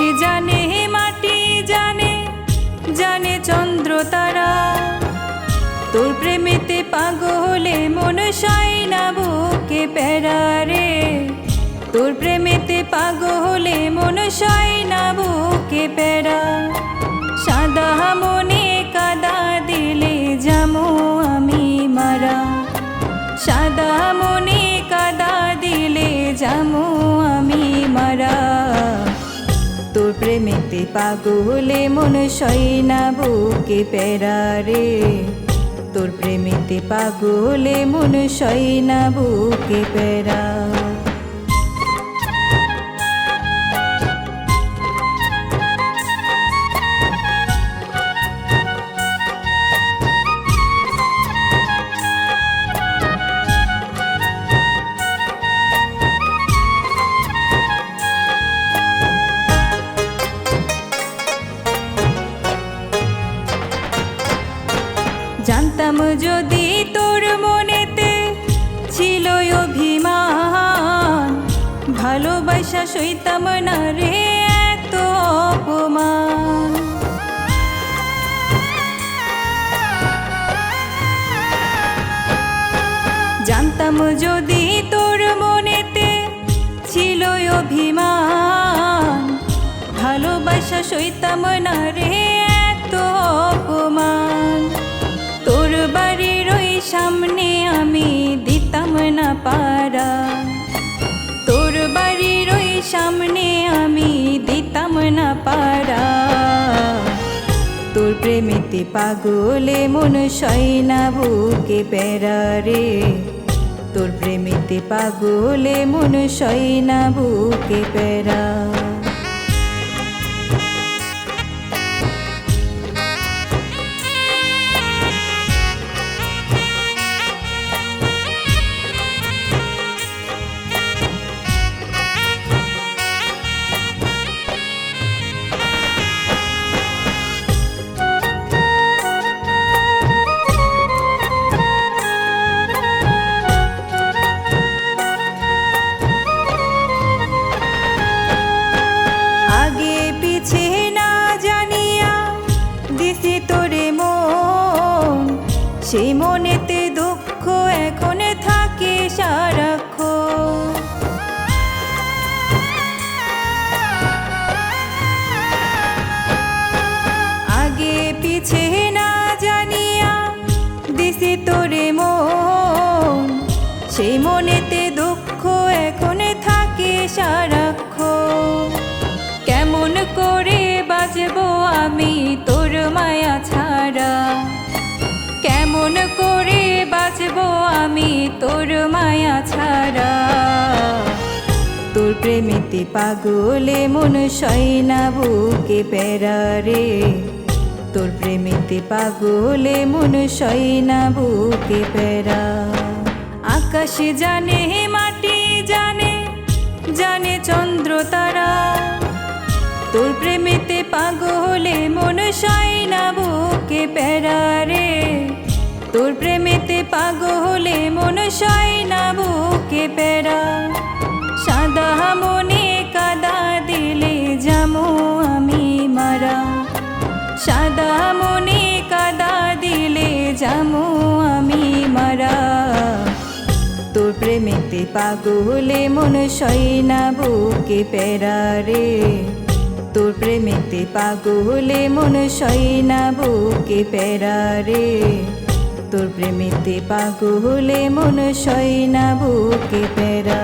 আকাশে জানে, মাটি জানে জানে চন্দ্র তারা। তোর প্রেমেতে পাগলে মন সাই না বুকে পেরারে তোর প্রেমেতে পাগলে মন সাই না বুকে পেরা সাদা মনে কাদা দিলে যামো আমি মারা। সাদা মনে কাদা দিলে যামো প্রেমেতে পাগলে মন না বুকে পেরারে তোর প্রেমেতে পাগলে মন সৈনা বুকে পেরা জানতাম যদি তোর মনেতে ছিল অভিমান, ভালোবাসা সইতাম না রে এত অপমান। জানতাম যদি তোর মনেতে ছিল অভিমান, ভালোবাসা সইতাম না রে সামনে আমি দিতাম না পারা। তোর বাড়ির ওই সামনে আমি দিতাম না পারা। তোর প্রেমেতে পাগলে মন সয়না বুকে পেরারে তোর প্রেমেতে পাগলে মন সয়না বুকে পেরা দিছি তোরে মন। সেই মনেতে দুঃখ এখন থাকে সারাক্ষ আগে পিছে না জানিয়া দিছি তোরে মন। সেই মনেতে দুঃখ এখন থাকে সারাক্ষণ। কেমন করে বাজবো আমি তোর বাজবো আমি তোর মায়া ছাড়া। তোর প্রেমেতে পাগলে মন সয়না বুকে পেরারে তোর প্রেমেতে পাগলে মন সয়না বুকে পেরা আকাশে জানে, মাটি জানে জানে চন্দ্র তারা। তোর প্রেমেতে পাগলে মন সয়না বুকে পেরারে তোর প্রেমেতে পাগলে মন সয়না বুকে পেরা সাদা মনে কাদা দিলে যামো আমি মারা। সাদা মনে কাদা দিলে যামো আমি মারা। তোর প্রেমেতে পাগলে মন সয়না বুকে পেরা রে। তোর প্রেমেতে পাগলে মন সয়না বুকে পেরারে তোর প্রেমেতে পাগলে মন সয় না বুকে পেরা